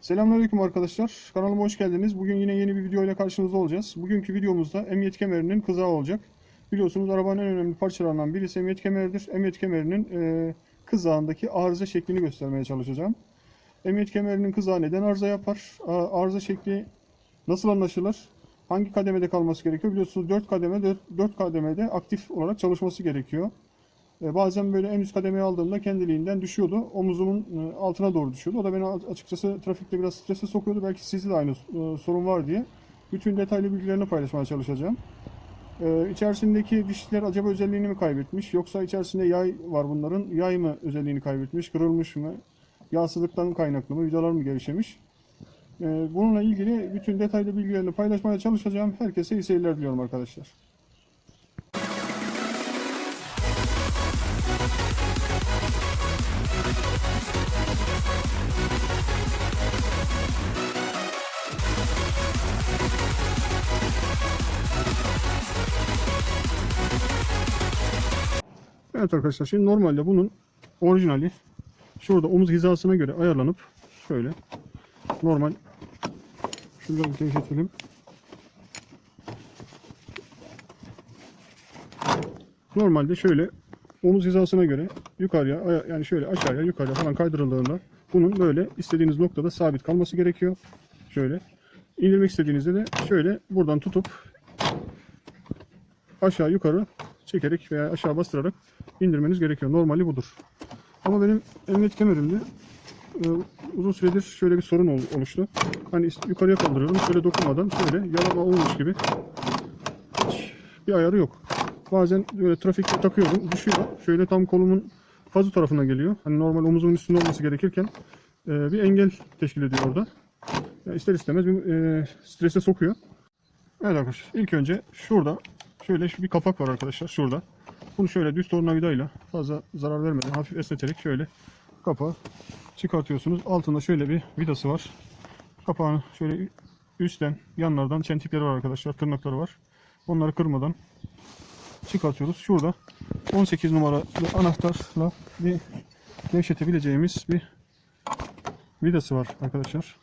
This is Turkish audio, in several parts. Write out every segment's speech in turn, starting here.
Selamünaleyküm arkadaşlar. Kanalıma hoş geldiniz. Bugün yine yeni bir video ile karşınızda olacağız. Bugünkü videomuzda emniyet kemerinin kızağı olacak. Biliyorsunuz arabanın en önemli parçalarından birisi emniyet kemeridir. Emniyet kemerinin e, kızağındaki arıza şeklini göstermeye çalışacağım. Emniyet kemerinin kızağı neden arıza yapar? Arıza şekli nasıl anlaşılır? Hangi kademede kalması gerekiyor? Biliyorsunuz 4 kademe 4, 4 kademede aktif olarak çalışması gerekiyor. E, Bazen böyle en üst kademeye aldığımda kendiliğinden düşüyordu. Omuzumun e, altına doğru düşüyordu. O da beni açıkçası trafikte biraz strese sokuyordu. Belki sizde de aynı e, sorun var diye. Bütün detaylı bilgilerini paylaşmaya çalışacağım. E, İçerisindeki dişler acaba özelliğini mi kaybetmiş? Yoksa içerisinde yay var bunların. Yay mı özelliğini kaybetmiş? Kırılmış mı? Yağsızlıktan kaynaklı mı? Vidalar mı gevşemiş? Bununla ilgili bütün detaylı bilgilerini paylaşmaya çalışacağım. Herkese iyi seyirler diliyorum arkadaşlar. Evet arkadaşlar şimdi normalde bunun orijinali şurada omuz hizasına göre ayarlanıp şöyle normal şuradan gevşetelim. Normalde şöyle omuz hizasına göre yukarıya yani şöyle aşağıya yukarıya falan kaydırıldığında bunun böyle istediğiniz noktada sabit kalması gerekiyor. Şöyle indirmek istediğinizde de şöyle buradan tutup aşağı yukarı çekerek veya aşağı bastırarak indirmeniz gerekiyor. Normali budur. Ama benim emniyet kemerimde e, uzun süredir şöyle bir sorun ol- oluştu. Hani yukarıya kaldırıyorum. Şöyle dokunmadan şöyle yalama olmuş gibi bir ayarı yok. Bazen böyle trafikte takıyorum. Düşüyor. Şöyle tam kolumun fazla tarafına geliyor. Hani normal omuzumun üstünde olması gerekirken e, bir engel teşkil ediyor orada. Ya ister istemez bir e, strese sokuyor. Evet arkadaşlar ilk önce şurada şöyle şu bir kapak var arkadaşlar şurada. Bunu şöyle düz tornavidayla fazla zarar vermeden hafif esneterek şöyle kapağı çıkartıyorsunuz. Altında şöyle bir vidası var. Kapağını şöyle üstten yanlardan çentikleri var arkadaşlar tırnakları var. Onları kırmadan çıkartıyoruz. Şurada 18 numaralı anahtarla bir gevşetebileceğimiz bir vidası var arkadaşlar.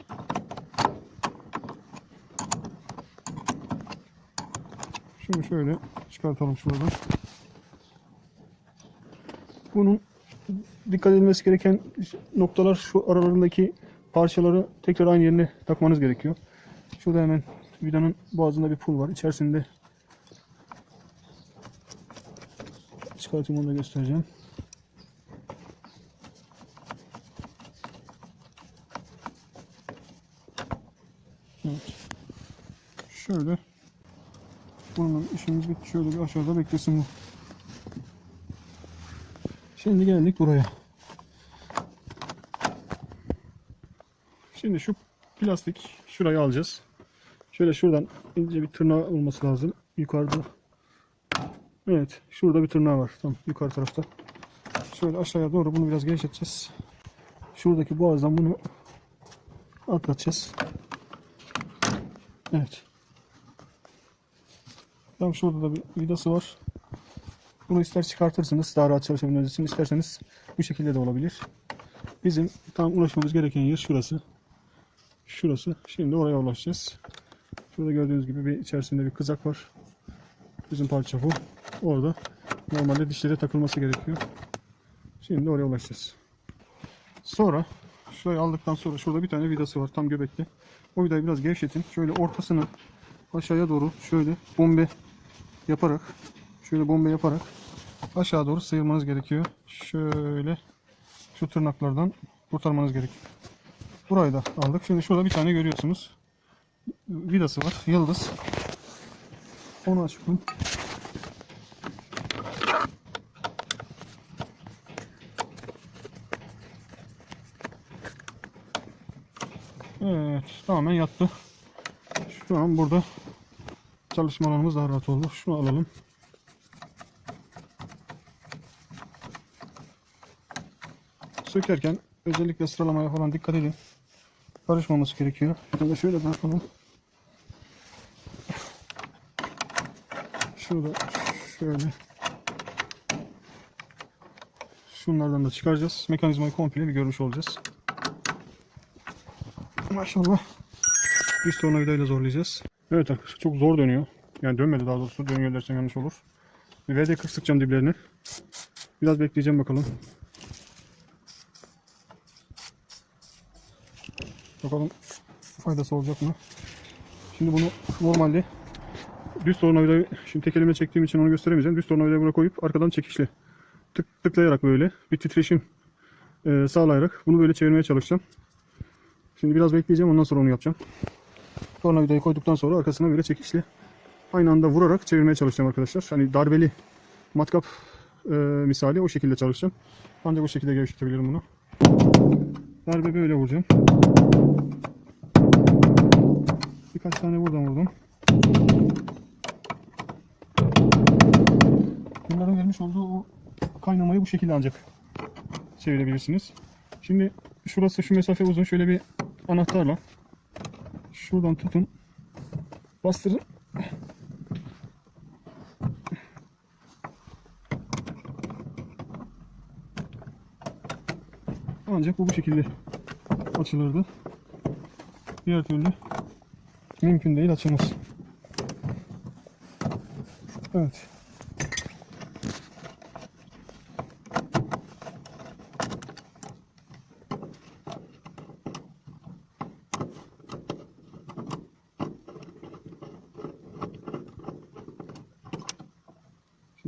Şimdi şöyle çıkartalım şuradan. Bunun dikkat edilmesi gereken noktalar şu aralarındaki parçaları tekrar aynı yerine takmanız gerekiyor. Şurada hemen vidanın boğazında bir pul var. İçerisinde çıkartayım onu da göstereceğim. Evet. Şöyle bunun işimiz bitti. Şöyle bir aşağıda beklesin bu. Şimdi geldik buraya. Şimdi şu plastik şurayı alacağız. Şöyle şuradan ince bir tırnağı olması lazım. Yukarıda. Evet. Şurada bir tırnağı var. Tam yukarı tarafta. Şöyle aşağıya doğru bunu biraz gevşeteceğiz. Şuradaki boğazdan bunu atlatacağız. Evet. Tam şurada da bir vidası var. Bunu ister çıkartırsınız daha rahat çalışabilmeniz için isterseniz bu şekilde de olabilir. Bizim tam ulaşmamız gereken yer şurası. Şurası. Şimdi oraya ulaşacağız. Şurada gördüğünüz gibi bir içerisinde bir kızak var. Bizim parça bu. Orada normalde dişlere takılması gerekiyor. Şimdi oraya ulaşacağız. Sonra şurayı aldıktan sonra şurada bir tane vidası var tam göbekte. O vidayı biraz gevşetin. Şöyle ortasını aşağıya doğru şöyle bombe yaparak şöyle bombe yaparak aşağı doğru sıyırmanız gerekiyor. Şöyle şu tırnaklardan kurtarmanız gerekiyor. Burayı da aldık. Şimdi şurada bir tane görüyorsunuz. Vidası var. Yıldız. Onu açıyorum. Evet. Tamamen yattı. Şu an burada çalışma alanımız daha rahat oldu. Şunu alalım. Sökerken özellikle sıralamaya falan dikkat edin. Karışmaması gerekiyor. De şöyle bırakalım. Şurada şöyle şunlardan da çıkaracağız. Mekanizmayı komple bir görmüş olacağız. Maşallah. Düz tornavidayla zorlayacağız. Evet arkadaşlar çok zor dönüyor. Yani dönmedi daha doğrusu. Dönüyor dersem yanlış olur. Bir VD40 sıkacağım diplerini. Biraz bekleyeceğim bakalım. Bakalım faydası olacak mı? Şimdi bunu normalde düz tornavidayı şimdi tek elime çektiğim için onu gösteremeyeceğim. Düz tornavidayı buraya koyup arkadan çekişli tık tıklayarak böyle bir titreşim e, sağlayarak bunu böyle çevirmeye çalışacağım. Şimdi biraz bekleyeceğim ondan sonra onu yapacağım. Tornavidayı koyduktan sonra arkasına böyle çekişli aynı anda vurarak çevirmeye çalışacağım arkadaşlar. Hani darbeli matkap e, misali o şekilde çalışacağım. Ancak bu şekilde gevşetebilirim bunu. Darbe böyle vuracağım. Birkaç tane buradan vurdum. Bunların vermiş olduğu o kaynamayı bu şekilde ancak çevirebilirsiniz. Şimdi şurası şu mesafe uzun. Şöyle bir anahtarla şuradan tutun. Bastırın. Ancak bu bu şekilde açılırdı. Diğer türlü mümkün değil açılmaz. Evet.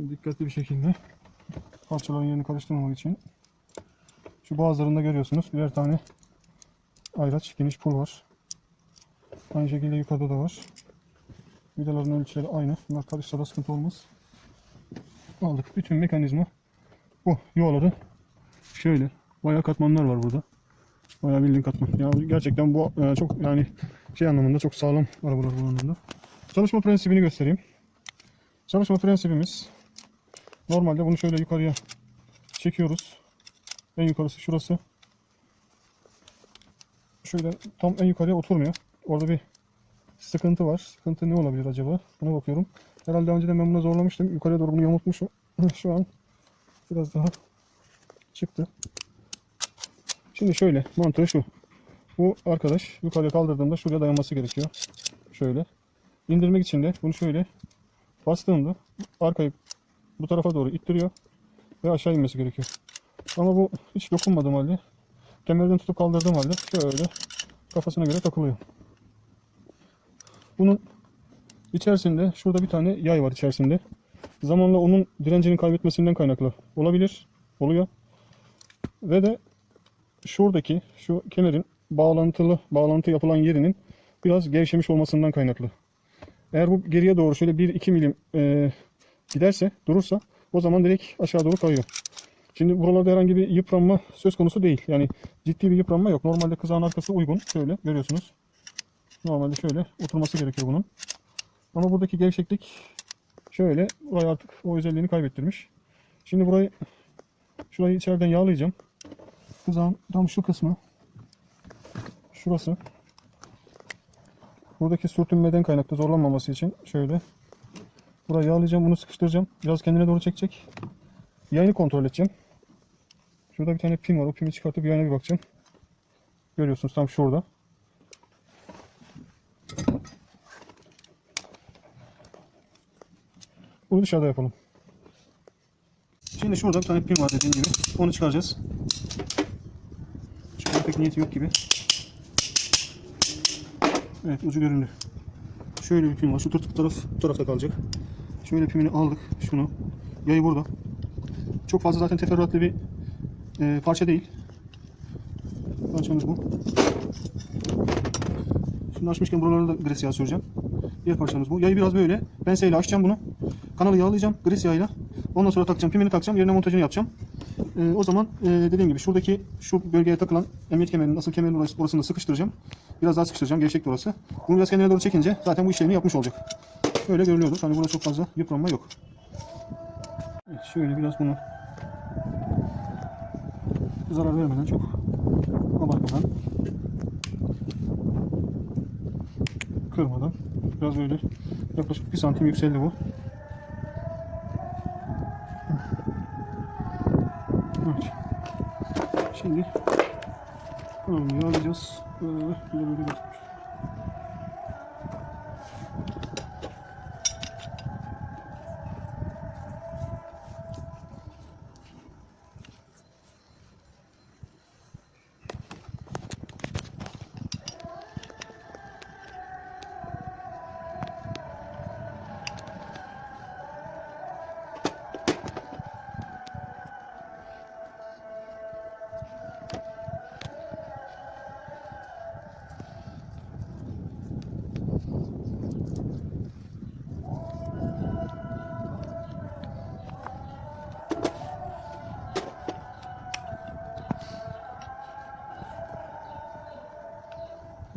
Dikkatli bir şekilde parçaların yerini karıştırmamak için şu bazılarında görüyorsunuz birer tane ayraç geniş pul var. Aynı şekilde yukarıda da var. Vidaların ölçüleri aynı. Bunlar karışsa da sıkıntı olmaz. Aldık. Bütün mekanizma bu. Yuvaları şöyle. Bayağı katmanlar var burada. Bayağı bildiğin katman. Ya gerçekten bu e, çok yani şey anlamında çok sağlam arabalar bu anlamda. Çalışma prensibini göstereyim. Çalışma prensibimiz normalde bunu şöyle yukarıya çekiyoruz. En yukarısı şurası. Şöyle tam en yukarıya oturmuyor. Orada bir sıkıntı var. Sıkıntı ne olabilir acaba? Buna bakıyorum. Herhalde önceden ben buna zorlamıştım. Yukarıya doğru bunu yamultmuşum. Şu an biraz daha çıktı. Şimdi şöyle mantığı şu. Bu arkadaş yukarıya kaldırdığımda şuraya dayanması gerekiyor. Şöyle. İndirmek için de bunu şöyle bastığımda arkayı bu tarafa doğru ittiriyor ve aşağı inmesi gerekiyor. Ama bu hiç dokunmadığım halde kemerden tutup kaldırdığım halde şöyle kafasına göre takılıyor. Bunun içerisinde şurada bir tane yay var içerisinde. Zamanla onun direncini kaybetmesinden kaynaklı olabilir. Oluyor. Ve de şuradaki şu kemerin bağlantılı bağlantı yapılan yerinin biraz gevşemiş olmasından kaynaklı. Eğer bu geriye doğru şöyle 1-2 milim e, giderse, durursa o zaman direkt aşağı doğru kayıyor. Şimdi buralarda herhangi bir yıpranma söz konusu değil. Yani ciddi bir yıpranma yok. Normalde kızağın arkası uygun. Şöyle görüyorsunuz. Normalde şöyle oturması gerekiyor bunun. Ama buradaki gevşeklik şöyle burayı artık o özelliğini kaybettirmiş. Şimdi burayı şurayı içeriden yağlayacağım. Kızağın tam şu kısmı şurası. Buradaki sürtünmeden kaynaklı zorlanmaması için şöyle burayı yağlayacağım bunu sıkıştıracağım. Biraz kendine doğru çekecek. Yayını kontrol edeceğim. Şurada bir tane pin var. O pini çıkartıp yayına bir bakacağım. Görüyorsunuz tam şurada. Bunu dışarıda yapalım. Şimdi şurada bir tane pin var dediğim gibi. Onu çıkaracağız. An pek niyeti yok gibi. Evet ucu göründü. Şöyle bir pin var. Şu tırtık taraf bu tarafta kalacak. Şöyle pimini aldık. Şunu. Yayı burada. Çok fazla zaten teferruatlı bir e, parça değil. Parçamız bu. Şimdi açmışken buralarına da gres yağı süreceğim. Diğer parçamız bu. Yayı biraz böyle. Penseyle açacağım bunu. Kanalı yağlayacağım gres yağıyla. Ondan sonra takacağım. Pimini takacağım. Yerine montajını yapacağım. E, o zaman e, dediğim gibi şuradaki şu bölgeye takılan emniyet kemerinin asıl kemerin orası, orasını da sıkıştıracağım. Biraz daha sıkıştıracağım. Gevşek de orası. Bunu biraz kendine doğru çekince zaten bu işlemi yapmış olacak. Şöyle görülüyordur. Hani burada çok fazla yıpranma yok. Evet, şöyle biraz bunu zarar vermeden çok abartmadan kırmadan biraz böyle yaklaşık bir santim yükseldi bu. Evet. Şimdi. Ee, bir de böyle gözükmüş.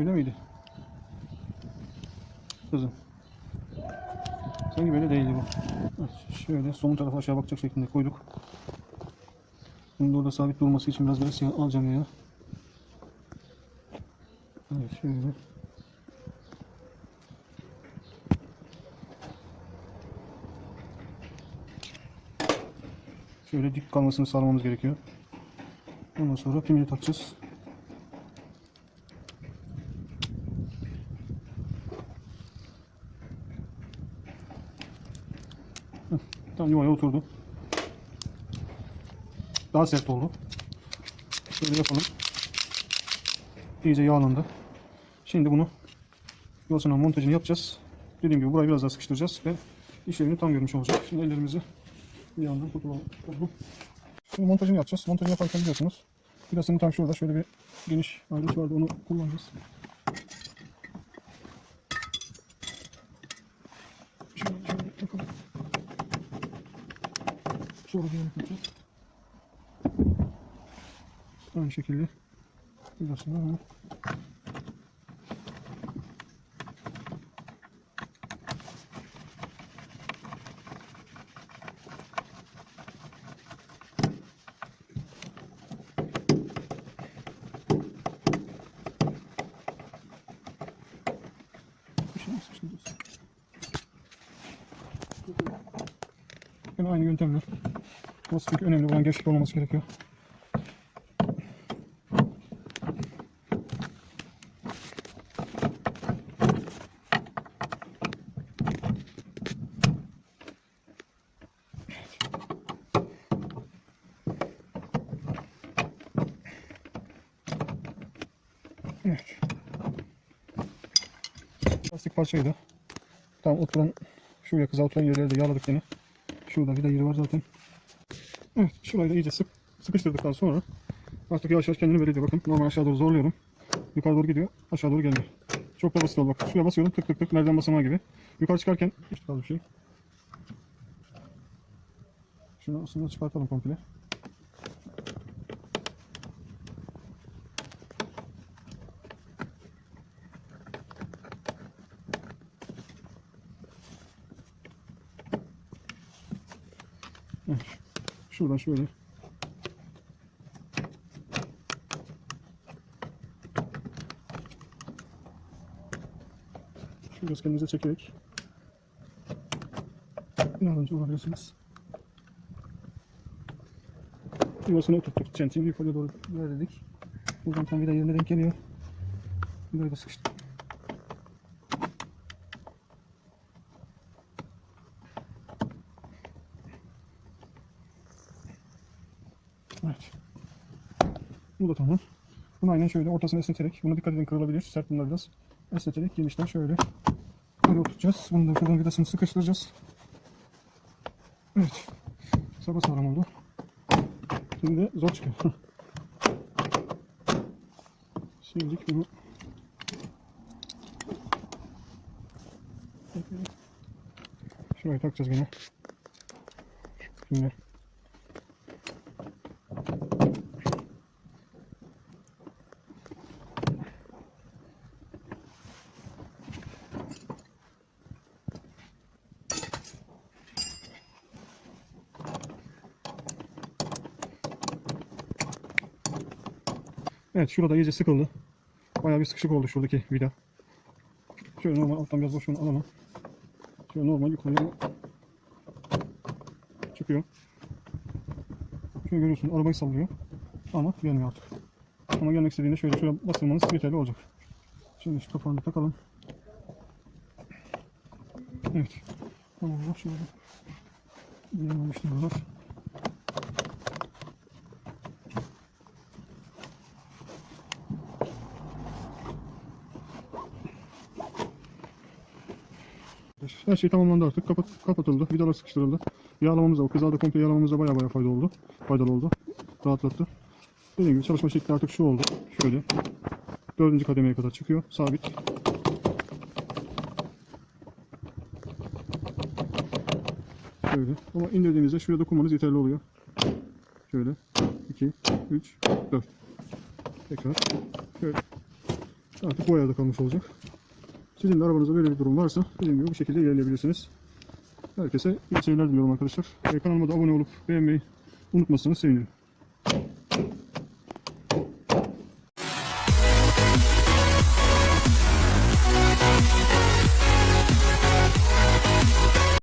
Öyle miydi? Kızım. Sanki böyle değildi bu. Şöyle son tarafa aşağı bakacak şeklinde koyduk. Şimdi orada sabit durması için biraz böyle alacağım ya. Evet şöyle. Şöyle dik kalmasını sağlamamız gerekiyor. Ondan sonra pimini takacağız. Tam yuvaya oturdu. Daha sert oldu. Şöyle yapalım. İyice yağlandı. Şimdi bunu yuvasına montajını yapacağız. Dediğim gibi burayı biraz daha sıkıştıracağız ve işlevini tam görmüş olacak. Şimdi ellerimizi bir yandan kurtulalım. Şimdi montajını yapacağız. Montajını yaparken biliyorsunuz. Vidasının tam şurada şöyle bir geniş ayrıntı vardı. Onu kullanacağız. Şöyle, şöyle yapalım. Diğerini yapacağız. Aynı şekilde hemen bir şey. Yine aynı yöntemle. Burası çünkü önemli olan gevşek olmaması gerekiyor. Evet. Plastik parçayı da tam oturan şuraya kıza oturan yerleri de yağladık yine. Şurada bir de yeri var zaten. Evet şurayı da iyice sık, sıkıştırdıktan sonra artık yavaş yavaş kendini belirliyor. Bakın normal aşağı doğru zorluyorum. Yukarı doğru gidiyor. Aşağı doğru gelmiyor. Çok da basit oldu bak. Şuraya basıyorum tık tık tık merdiven basamağı gibi. Yukarı çıkarken işte bir şey. Şunu aslında çıkartalım komple. Evet. Şuradan şöyle. Şu biraz kendinize çekerek yardımcı olabilirsiniz. Yuvasına oturttuk çentiği yukarıya doğru ilerledik. Buradan tam vida yerine denk geliyor. Vidayı da sıkıştım. Evet. Bu da tamam. Bunu aynen şöyle ortasını esneterek, buna dikkat edin kırılabilir. Sert bunlar biraz. Esneterek genişten şöyle böyle oturtacağız. Bunu da şuradan vidasını sıkıştıracağız. Evet. Sabah sağlam oldu. Şimdi zor çıkıyor. Şimdi bunu Şurayı takacağız gene. Şimdi Evet şurada iyice sıkıldı. Bayağı bir sıkışık oldu şuradaki vida. Şöyle normal alttan biraz boşluğunu alalım. Şöyle normal yukarıya çıkıyor. Şöyle görüyorsun arabayı sallıyor. Ama gelmiyor artık. Ama gelmek istediğinde şöyle şöyle bastırmanız yeterli olacak. Şimdi şu kapağını takalım. Evet. Tamam bak şöyle. Dinlememiştim buralar. Her şey tamamlandı artık. Kapat, kapatıldı. Vidalar sıkıştırıldı. Yağlamamız da, kızarda komple yağlamamızda baya baya fayda oldu. Faydalı oldu. Rahatlattı. Dediğim gibi çalışma şekli artık şu oldu. Şöyle. Dördüncü kademeye kadar çıkıyor. Sabit. Şöyle. Ama indirdiğinizde şuraya dokunmanız yeterli oluyor. Şöyle. 2, 3, 4. Tekrar. Şöyle. Artık bu ayarda kalmış olacak. Sizin de arabanızda böyle bir durum varsa dediğim gibi bu şekilde ilerleyebilirsiniz. Herkese iyi seyirler diliyorum arkadaşlar. Kanalıma da abone olup beğenmeyi unutmazsanız sevinirim.